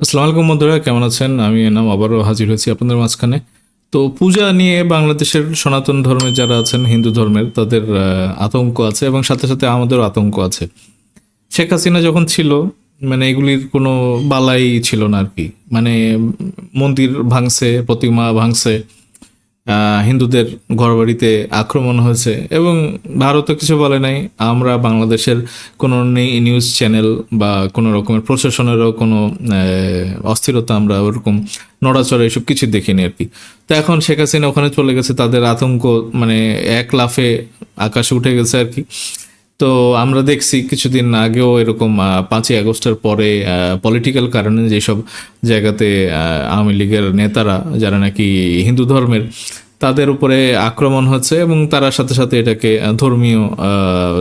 আসসালামু আলাইকুম বন্ধুরা, কেমন আছেন? আমি এনাম, আবারও হাজির হয়েছি আপনাদের মাঝখানে। তো পূজা নিয়ে বাংলাদেশের সনাতন ধর্মের যারা আছেন, হিন্দু ধর্মের, তাদের আতঙ্ক আছে এবং সাথে সাথে আমাদেরও আতঙ্ক আছে। শেখ হাসিনা যখন ছিল মানে এগুলির কোনো বালাই ছিল না আর কি। মানে মন্দির ভাঙছে, প্রতিমা ভাঙছে হিন্দুদের ঘরবাড়িতে আক্রমণ হয়েছে এবং ভারতও কিছু বলে নাই। আমরা বাংলাদেশের কোনো নেই নিউজ চ্যানেল বা কোনো রকমের প্রশাসনেরও কোনো অস্থিরতা আমরা ওরকম নড়াচড়া এসব কিছু দেখিনি আর কি। তো এখন শেখ হাসিনা ওখানে চলে গেছে, তাদের আতঙ্ক মানে এক লাফে আকাশে উঠে গেছে আর কি। তো আমরা দেখছি কিছুদিন আগেও এরকম পাঁচই আগস্টের পরে পলিটিক্যাল কারণে যেসব জায়গাতে আওয়ামী লীগের নেতারা, যারা নাকি হিন্দু ধর্মের, তাদের উপরে আক্রমণ হচ্ছে এবং তারা সাথে সাথে এটাকে ধর্মীয়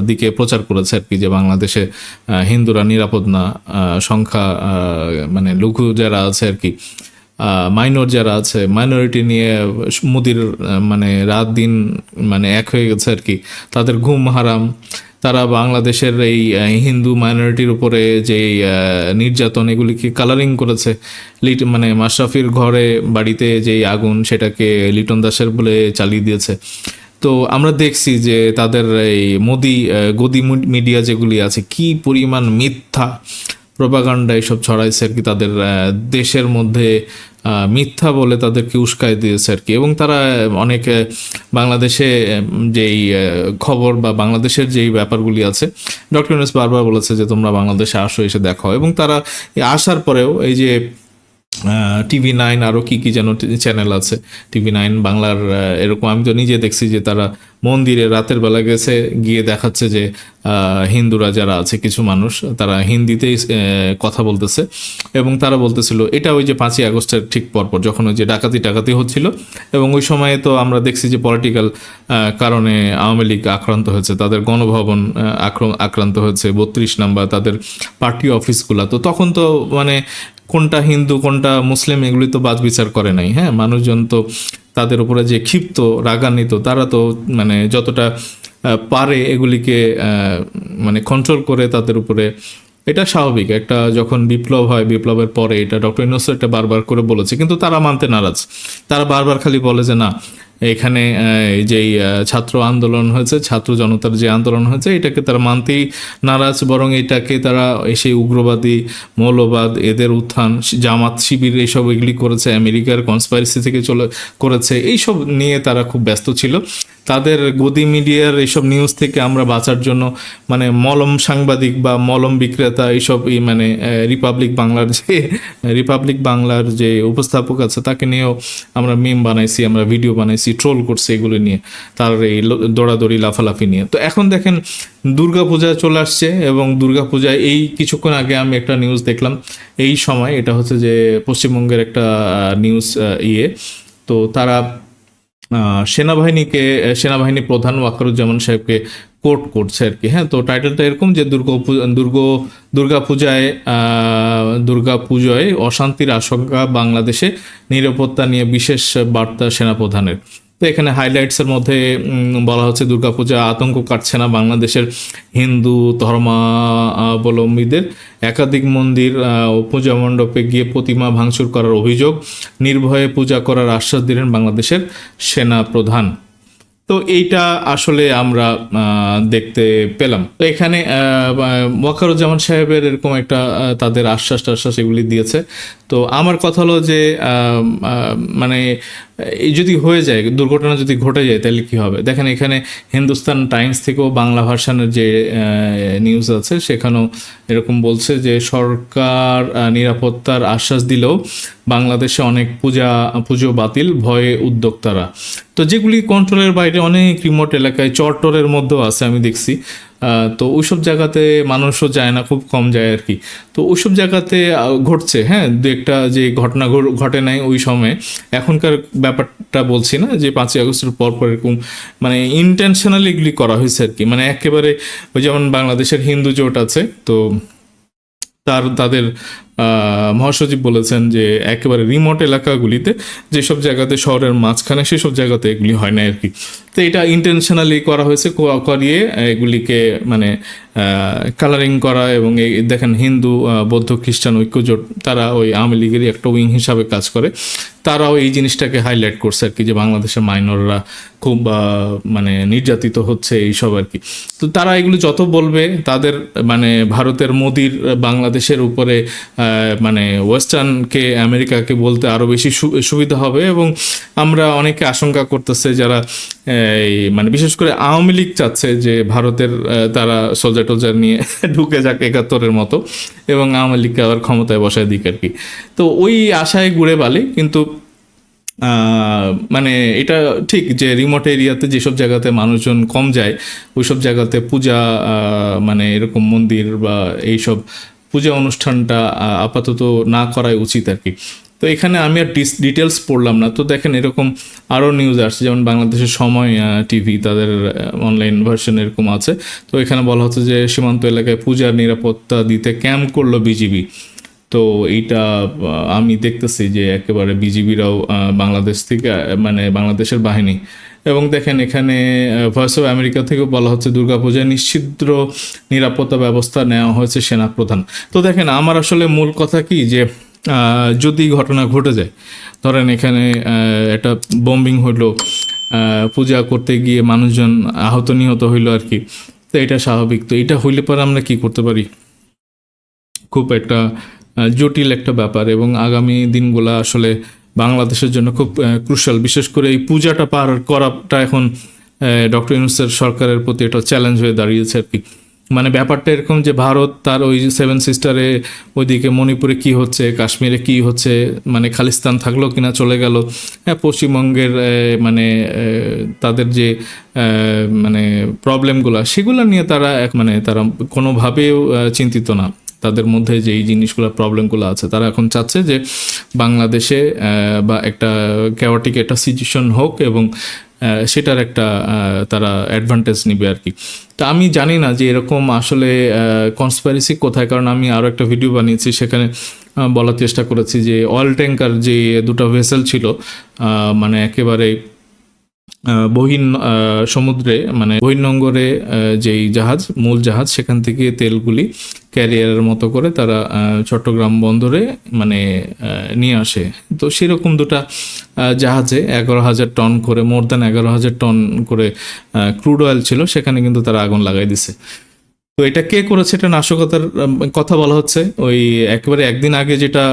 দিকে প্রচার করেছে আর কি, যে বাংলাদেশে হিন্দুরা নিরাপদ না সংখ্যা মানে লঘু যারা আছে আর কি মাইনর যারা আছে মাইনরিটি নিয়ে মুদির মানে রাত দিন মানে এক হয়ে গেছে আর কি, তাদের ঘুম হারাম তারা বাংলাদেশের এই হিন্দু মাইনরিটির উপরে যে নির্যাতন, এগুলিকে কালারিং করেছে। লিট মানে মাশরাফির ঘরে বাড়িতে যে আগুন, সেটাকে লিটন দাসের বলে চালিয়ে দিয়েছে। তো আমরা দেখছি যে তাদের এই মোদি গদি মিডিয়া যেগুলি আছে, কি পরিমাণ মিথ্যা প্রপাগান্ডা এসব ছড়াইছে আর কি তাদের দেশের মধ্যে। মিথ্যা বলে তাদেরকে উস্কাই দিয়েছে আর কি। এবং তারা অনেক বাংলাদেশে যেই খবর বা বাংলাদেশের যেই ব্যাপারগুলি আছে, ডক্টর ইউনুস বারবার বলেছে যে তোমরা বাংলাদেশে আসো, এসে দেখো। এবং তারা আসার পরেও এই যে টিভি নাইন আরও কী কী যেন চ্যানেল আছে। টিভি নাইন, বাংলার এরকম আমি তো নিজে দেখছি যে তারা মন্দিরে রাতের বেলা গেছে, গিয়ে দেখাচ্ছে যে হিন্দুরা যারা আছে, কিছু মানুষ, তারা হিন্দিতেই কথা বলতেছে। এবং তারা বলতেছিল, এটা ওই যে পাঁচই আগস্টের ঠিক পরপর, যখন ওই যে ডাকাতি ডাকাতি হচ্ছিল। এবং ওই সময়ে তো আমরা দেখছি যে পলিটিক্যাল কারণে আওয়ামী লীগ আক্রান্ত হয়েছে, তাদের গণভবন আক্র- আক্রান্ত হয়েছে, বত্রিশ নাম্বার তাদের পার্টি অফিসগুলো তো তখন তো মানে কোনটা হিন্দু, কোনটা মুসলিম, এগুলি তো বাদ বিচার করে নাই হ্যাঁ? মানুষজন তো তাদের উপরে যে ক্ষিপ্ত, রাগান্বিত, তারা তো মানে যতটা পারে এগুলিকে মানে কন্ট্রোল করে তাদের উপরে, এটা স্বাভাবিক। একটা যখন বিপ্লব হয়, বিপ্লবের পরে এটা ডক্টর ইনোস এটা বারবার করে বলেছে, কিন্তু তারা মানতে নারাজ। তারা বারবার খালি বলে যে না এখানে যেই ছাত্র আন্দোলন হয়েছে, ছাত্র জনতার যে আন্দোলন হয়েছে, এটাকে তারা মানতেই নারাজ, বরং এটাকে তারা এসে উগ্রবাদী, মৌলবাদ, এদের উত্থান, জামাত শিবির এইসব এগুলি করেছে, আমেরিকার কনস্পাইরেসি থেকে চলে, করেছে, এইসব নিয়ে তারা খুব ব্যস্ত ছিল। তাদের গদি মিডিয়ার এইসব নিউজ থেকে আমরা বাঁচার জন্য মানে মলম সাংবাদিক বা মলম বিক্রেতা এইসব, এই মানে রিপাবলিক বাংলার যে রিপাবলিক বাংলার যে উপস্থাপক আছে, তাকে নিয়েও আমরা মিম বানাইছি, আমরা ভিডিও বানাইছি। ট্রোল করছি এগুলো নিয়ে, তার এই দৌড়াদৌড়ি, লাফালাফি নিয়ে। তো এখন দেখেন দুর্গাপূজা চলে আসছে এবং দুর্গাপূজায় এই কিছুক্ষণ আগে আমি একটা নিউজ দেখলাম। এই সময় এটা হচ্ছে যে পশ্চিমবঙ্গের একটা নিউজ ইয়ে। তো তারা সেনাবাহিনীকে, সেনাবাহিনী প্রধান ওয়াকারুজ্জামান সাহেবকে কোর্ট করছে আর কি। হ্যাঁ তো টাইটেলটা এরকম যে দুর্গা দুর্গ, দুর্গা পূজায় দুর্গা পুজোয় অশান্তির আশঙ্কা বাংলাদেশে, নিরাপত্তা নিয়ে বিশেষ বার্তা সেনাপ্রধানের। তো এখানে হাইলাইটসের মধ্যে বলা হচ্ছে দুর্গাপূজা আতঙ্ক কাটছে না বাংলাদেশের হিন্দু ধর্মাবলম্বীদের। একাধিক মন্দির ও পূজা মণ্ডপে গিয়ে প্রতিমা ভাঙচুর করার অভিযোগ, নির্ভয়ে পূজা করার আশ্বাস দিলেন বাংলাদেশের সেনা প্রধান তো এইটা আসলে আমরা দেখতে পেলাম। তো এখানে ওয়াকারুজ্জামান সাহেবের এরকম একটা তাদের আশ্বাস টাশ্বাস এগুলি দিয়েছে। তো আমার কথা হলো যে মানে এই যদি হয়ে যায়, দুর্ঘটনা যদি ঘটে যায়, তাহলে কি হবে? দেখেন এখানে হিন্দুস্তান টাইমস থেকেও বাংলা ভার্সানের যে নিউজ আছে, সেখানেও এরকম বলছে যে, সরকার নিরাপত্তার আশ্বাস দিলেও বাংলাদেশে অনেক পূজা, পুজো বাতিল, ভয়ে উদ্যোক্তারা। তো যেগুলি কন্ট্রোলের বাইরে অনেক রিমোট এলাকায়, চরটরের মধ্যেও আছে, আমি দেখছি। তো ওইসব জায়গাতে মানুষও যায় না, খুব কম যায় আর কি। তো ওইসব জায়গাতে ঘটছে হ্যাঁ দু একটা যে ঘটনা ঘটে নাই ওই সময়ে। এখনকার ব্যাপারটা বলছি না যে পাঁচই আগস্টের পর পর এরকম মানে ইন্টেনশনালি এগুলি করা হয়েছে আর কি। মানে একেবারে ওই যেমন বাংলাদেশের হিন্দু জোট আছে, তো তার, তাদের মহাসচিব বলেছেন যে একেবারে রিমোট এলাকাগুলিতে যেসব জায়গাতে শহরের মাঝখানে সেসব জায়গাতে এগুলি হয় না আর কি। তো এটা ইন্টেনশনালি করা হয়েছে করিয়ে এগুলিকে মানে কালারিং করা এবং এই দেখেন হিন্দু বৌদ্ধ, খ্রিস্টান ঐক্যজোট তারা ওই আওয়ামী লীগেরই একটা উইং হিসাবে কাজ করে। তারাও এই জিনিসটাকে হাইলাইট করছে আর কি যে বাংলাদেশের মাইনররা খুব মানে নির্যাতিত হচ্ছে এইসব আর কি। তো তারা এগুলো যত বলবে, তাদের মানে ভারতের মোদির বাংলাদেশের উপরে মানে ওয়েস্টার্নকে আমেরিকাকে বলতে আরও বেশি সুবিধা হবে এবং আমরা অনেকে আশঙ্কা করতেছে যারা, এই মানে বিশেষ করে আওয়ামী লীগ চাচ্ছে যে ভারতের তারা সোলজার টোলজার নিয়ে ঢুকে যাক একাত্তরের মতো এবং আওয়ামী লীগকে আবার ক্ষমতায় বসায় দিক আর কি। তো ওই আশায় ঘুরে বালি, কিন্তু মানে এটা ঠিক যে রিমোট এরিয়াতে যেসব জায়গাতে মানুষজন কম যায়, ওইসব জায়গাতে পূজা মানে এরকম মন্দির বা এইসব পূজা অনুষ্ঠানটা আপাতত না করাই উচিত আর কি। তো এখানে আমি আর ডিটেলস পড়লাম না। তো দেখেন এরকম আরও নিউজ আসছে, যেমন বাংলাদেশের সময় টিভি তাদের অনলাইন ভার্সন এরকম আছে। তো এখানে বলা হচ্ছে যে সীমান্ত এলাকায় পূজার নিরাপত্তা দিতে ক্যাম্প করল বিজিবি তো এইটা আমি দেখতেছি যে একেবারে বিজিবিরাও বাংলাদেশ থেকে মানে বাংলাদেশের বাহিনী এবং দেখেন এখানে ভয়েস অফ আমেরিকা থেকেও বলা হচ্ছে, দুর্গাপূজায় নিশ্চিদ্র নিরাপত্তা ব্যবস্থা নেওয়া হয়েছে সেনাপ্রধান। তো দেখেন, আমার আসলে মূল কথা কি যে যদি ঘটনা ঘটে যায়, ধরেন এখানে একটা বম্বিং হইল পূজা করতে গিয়ে মানুষজন আহত নিহত হইল আর কি, তো এটা স্বাভাবিক। তো এটা হইলে পরে আমরা কি করতে পারি? খুব একটা জটিল একটা ব্যাপার এবং আগামী দিনগুলা আসলে বাংলাদেশের জন্য খুব ক্রুশাল বিশেষ করে এই পূজাটা পার করাটা এখন ডক্টর ইউনুসের সরকারের প্রতি একটা চ্যালেঞ্জ হয়ে দাঁড়িয়েছে আর কি। মানে ব্যাপারটা এরকম যে ভারত তার ওই সেভেন সিস্টারে ওইদিকে মণিপুরে কি হচ্ছে, কাশ্মীরে কি হচ্ছে মানে খালিস্তান থাকল কিনা চলে গেল হ্যাঁ পশ্চিমবঙ্গের মানে তাদের যে মানে প্রবলেমগুলো সেগুলো নিয়ে তারা এক মানে তারা কোনোভাবেও চিন্তিত না। তাদের মধ্যে যে এই জিনিসগুলো প্রবলেমগুলো আছে, তারা এখন চাচ্ছে যে বাংলাদেশে বা একটা ক্যাওয়াটিক একটা সিচুয়েশন হোক এবং সেটার একটা তারা অ্যাডভান্টেজ নিবে আর কি। তা আমি জানি না যে এরকম আসলে কনসপারেসি কোথায়, কারণ আমি আরও একটা ভিডিও বানিয়েছি, সেখানে বলার চেষ্টা করেছি যে অয়েল ট্যাঙ্কার যে দুটো ভেসেল ছিল মানে একেবারে বহিন সমুদ্রে মানে বহির্নঙ্গরে যেই জাহাজ, মূল জাহাজ, সেখান থেকে তেলগুলি ক্যারিয়ারের মতো করে তারা চট্টগ্রাম বন্দরে মানে নিয়ে আসে। তো সেরকম দুটা জাহাজে এগারো হাজার টন করে, মোর দ্যান এগারো হাজার টন করে ক্রুড অয়েল ছিল, সেখানে কিন্তু তারা আগুন লাগাই দিছে। তো এটা কে করেছে এটা নাশকতার কথা বলা হচ্ছে। ওই একেবারে একদিন আগে যেটা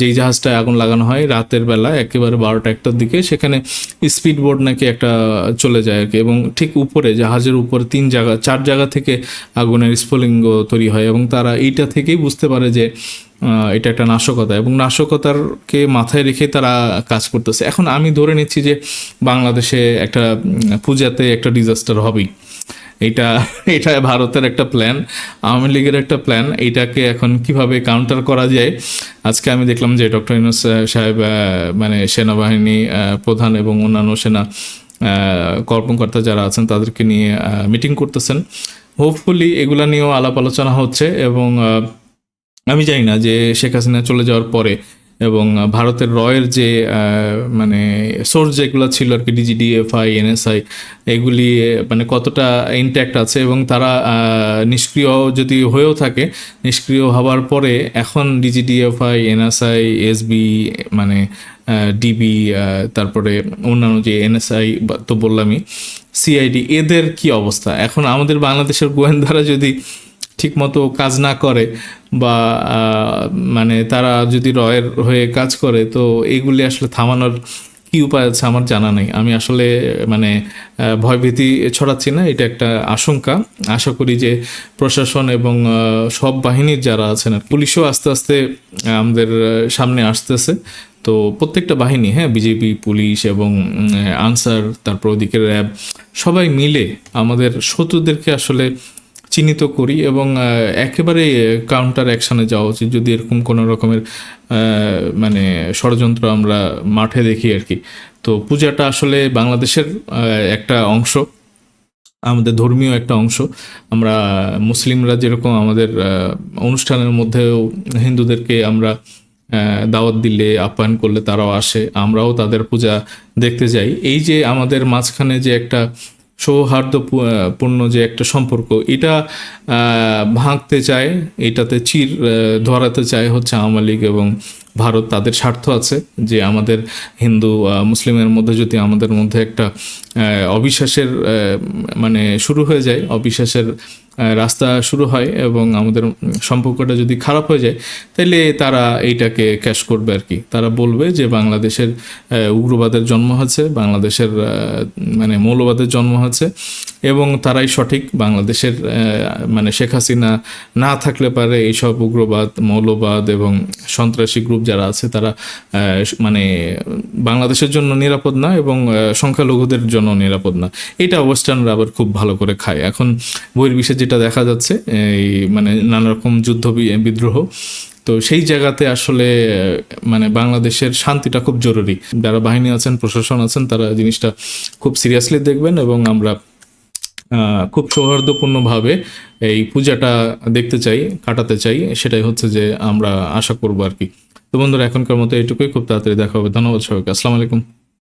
যেই জাহাজটায় আগুন লাগানো হয় রাতের বেলা, একেবারে বারোটা একটার দিকে, সেখানে স্পিড বোর্ড নাকি একটা চলে যায় আর কি। এবং ঠিক উপরে, জাহাজের উপরে তিন জায়গা, চার জায়গা থেকে আগুনের স্ফুলিঙ্গ তৈরি হয় এবং তারা এইটা থেকেই বুঝতে পারে যে এটা একটা নাশকতা। এবং নাশকতারকে মাথায় রেখে তারা কাজ করতেছে। এখন আমি ধরে নিচ্ছি যে, বাংলাদেশে একটা পূজাতে একটা ডিজাস্টার হবেই। এটা এটা ভারতের একটা প্ল্যান আওয়ামী লীগের একটা প্ল্যান এটাকে এখন কীভাবে কাউন্টার করা যায়? আজকে আমি দেখলাম যে ডক্টর ইউনুস সাহেব মানে সেনাবাহিনী প্রধান এবং অন্যান্য সেনা কর্মকর্তা যারা আছেন, তাদেরকে নিয়ে মিটিং করতেছেন। হোপফুলি এগুলা নিয়েও আলাপ আলোচনা হচ্ছে এবং আমি জানি না যে শেখ হাসিনা চলে যাওয়ার পরে এবং ভারতের রয়ের যে মানে সোর্স যেগুলো ছিল আর কি ডিজিডিএফআই এনএসআই এগুলি মানে কতটা ইনট্যাক্ট আছে এবং তারা নিষ্ক্রিয় যদি হয়েও থাকে, নিষ্ক্রিয় হওয়ার পরে এখন ডিজিডিএফআই এনএসআই এসবি মানে ডিবি তারপরে অন্যান্য যে এনএসআই তো বললামই সিআইডি এদের কি অবস্থা? এখন আমাদের বাংলাদেশের গোয়েন্দারা যদি ঠিকমতো কাজ না করে বা মানে তারা যদি রয়ের হয়ে কাজ করে, তো এগুলি আসলে থামানোর কি উপায় আছে আমার জানা নেই। আমি আসলে মানে ভয়ভীতি ছড়াচ্ছি না, এটা একটা আশঙ্কা। আশা করি যে প্রশাসন এবং সব বাহিনীর যারা আছেন আর পুলিশও আস্তে আস্তে আমাদের সামনে আসতেছে। তো প্রত্যেকটা বাহিনী হ্যাঁ বিজেপি, পুলিশ এবং আনসার, তারপর ওদিকে র্যাব, সবাই মিলে আমাদের শত্রুদেরকে আসলে চিহ্নিত করি এবং একেবারে কাউন্টার অ্যাকশনে যাওয়া উচিত। যদি এরকম কোনো রকমের মানে ষড়যন্ত্র আমরা মাঠে দেখি আর কি। তো পূজাটা আসলে বাংলাদেশের একটা অংশ, আমাদের ধর্মীয় একটা অংশ। আমরা মুসলিমরা যেরকম আমাদের অনুষ্ঠানের মধ্যেও হিন্দুদেরকে আমরা দাওয়াত দিলে, আপ্যায়ন করলে তারাও আসে। আমরাও তাদের পূজা দেখতে যাই। এই যে আমাদের মাঝখানে যে একটা সৌহার্দ্যপূর্ণ যে একটা সম্পর্ক, এটা ভাঙতে চায়, এটাতে চির ধরাতে চায় হচ্ছে আওয়ামী লীগ এবং ভারত। তাদের স্বার্থ আছে যে আমাদের হিন্দু মুসলিমের মধ্যে যদি আমাদের মধ্যে একটা অবিশ্বাসের মানে শুরু হয়ে যায়, অবিশ্বাসের রাস্তা শুরু হয় এবং আমাদের সম্পর্কটা যদি খারাপ হয়ে যায় তাহলে তারা এইটাকে ক্যাশ করবে আর কি। তারা বলবে যে বাংলাদেশের উগ্রবাদের জন্ম হয়েছে, বাংলাদেশের মানে মৌলবাদের জন্ম হয়েছে এবং তারাই সঠিক। বাংলাদেশের মানে শেখ হাসিনা না থাকলে পারে এইসব উগ্রবাদ, মৌলবাদ এবং সন্ত্রাসী গ্রুপ যারা আছে, তারা মানে বাংলাদেশের জন্য নিরাপদ না এবং সংখ্যালঘুদের জন্য নিরাপদ না। এটা ওয়েস্টার্নরা আবার খুব ভালো করে খায়। এখন বহির্বিশ্বে যেটা দেখা যাচ্ছে, এই মানে নানা রকম যুদ্ধ বিদ্রোহ। তো সেই জায়গাতে আসলে মানে বাংলাদেশের শান্তিটা খুব জরুরি। যারা বাহিনী আছেন, প্রশাসন আছেন, তারা জিনিসটা খুব সিরিয়াসলি দেখবেন এবং আমরা খুব সৌহার্দ্যপূর্ণভাবে এই পূজাটা দেখতে চাই, কাটাতে চাই। সেটাই হচ্ছে যে আমরা আশা করব আর কি। তো বন্ধুরা, এখনকার মতো এইটুকুই। খুব তাড়াতাড়ি দেখা হবে। ধন্যবাদ সবাইকে। আসসালামু আলাইকুম।